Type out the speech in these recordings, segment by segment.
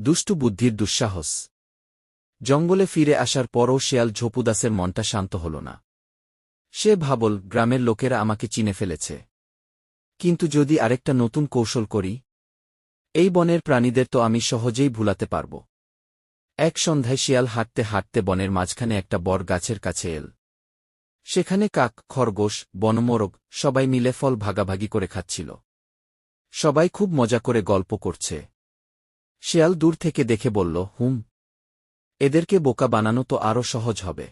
দুষ্টু বুদ্ধির দুঃসাহস। জঙ্গলে ফিরে আসার পরও শেয়াল ঝোপুদাসের মনটা শান্ত হল না। সে ভাবল, গ্রামের লোকেরা আমাকে চিনে ফেলেছে। কিন্তু যদি আরেকটা নতুন কৌশল করি, এই বনের প্রাণীদের তো আমি সহজেই ভুলাতে পারব। এক সন্ধ্যায় শিয়াল হাঁটতে হাঁটতে বনের মাঝখানে একটা বর গাছের কাছে এল। সেখানে কাক, খরগোশ, বনমোরগ সবাই মিলে ফল ভাগাভাগি করে খাচ্ছিল। সবাই খুব মজা করে গল্প করছে। শেয়াল দূর থেকে দেখে বলল, হুম, এদেরকে বোকা বানানো তো আরও সহজ হবে।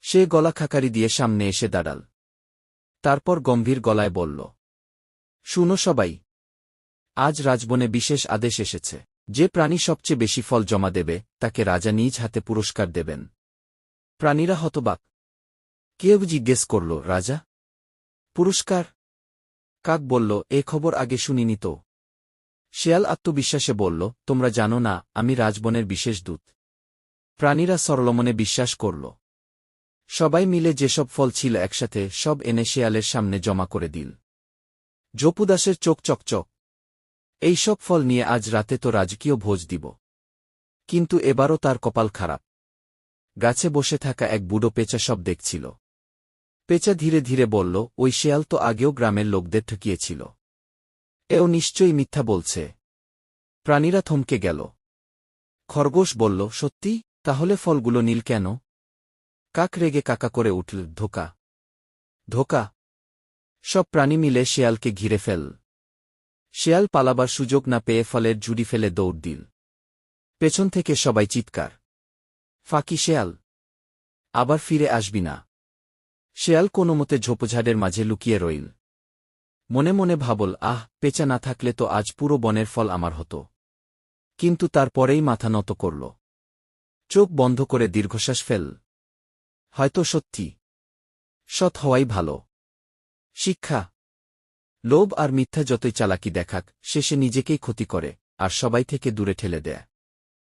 সে গলা খাকারি দিয়ে সামনে এসে দাঁড়াল। তারপর গম্ভীর গলায় বলল, শুনো সবাই, আজ রাজবনে বিশেষ আদেশ এসেছে। যে প্রাণী সবচেয়ে বেশি ফল জমা দেবে, তাকে রাজা নিজ হাতে পুরস্কার দেবেন। প্রাণীরা হতবাক। কেউ জিজ্ঞেস করল, রাজা, পুরস্কার? কাক বলল, এ খবর আগে শুনিনি তো। শেয়াল আত্মবিশ্বাসে বলল, তোমরা জানো না, আমি রাজবনের বিশেষ দূত। প্রাণীরা সরলমনে বিশ্বাস করল। সবাই মিলে যেসব ফল ছিল একসাথে, সব এনে শেয়ালের সামনে জমা করে দিল। জপুদাসের চোখ চকচক। এই সব ফল নিয়ে আজ রাতে তো রাজকীয় ভোজ দিব। কিন্তু এবারও তার কপাল খারাপ। গাছে বসে থাকা এক বুড়ো পেঁচা সব দেখছিল। পেঁচা ধীরে ধীরে বলল, ওই শেয়াল তো আগেও গ্রামের লোকদের ঠকিয়েছিল। এও নিশ্চয়ই মিথ্যা বলছে। প্রাণীরা থমকে গেল। খরগোশ বলল, সত্যি? তাহলে ফলগুলো নীল কেন? কাক রেগে কাকা করে উঠল, ধোকা। ধোকা? সব প্রাণী মিলে শেয়ালকে ঘিরে ফেল। শেয়াল পালাবার সুযোগ না পেয়ে ফলের জুড়ি ফেলে দৌড় দিল। পেছন থেকে সবাই চিৎকার, ফাঁকি শেয়াল! আবার ফিরে আসবি না। শেয়াল কোনো মতে ঝোপঝাড়ের মাঝে লুকিয়ে রইল। মনে মনে ভাবল, আহ, পেঁচা না থাকলে তো আজ পুরো বনের ফল আমার হতো। কিন্তু তারপরেই মাথা নত করল। চোখ বন্ধ করে দীর্ঘশ্বাস ফেল। হয়তো সত্যি। সৎ হওয়াই ভালো। শিক্ষা। লোভ আর মিথ্যা যতই চালাকি দেখাক, শেষে নিজেকেই ক্ষতি করে, আর সবাই থেকে দূরে ঠেলে দেয়।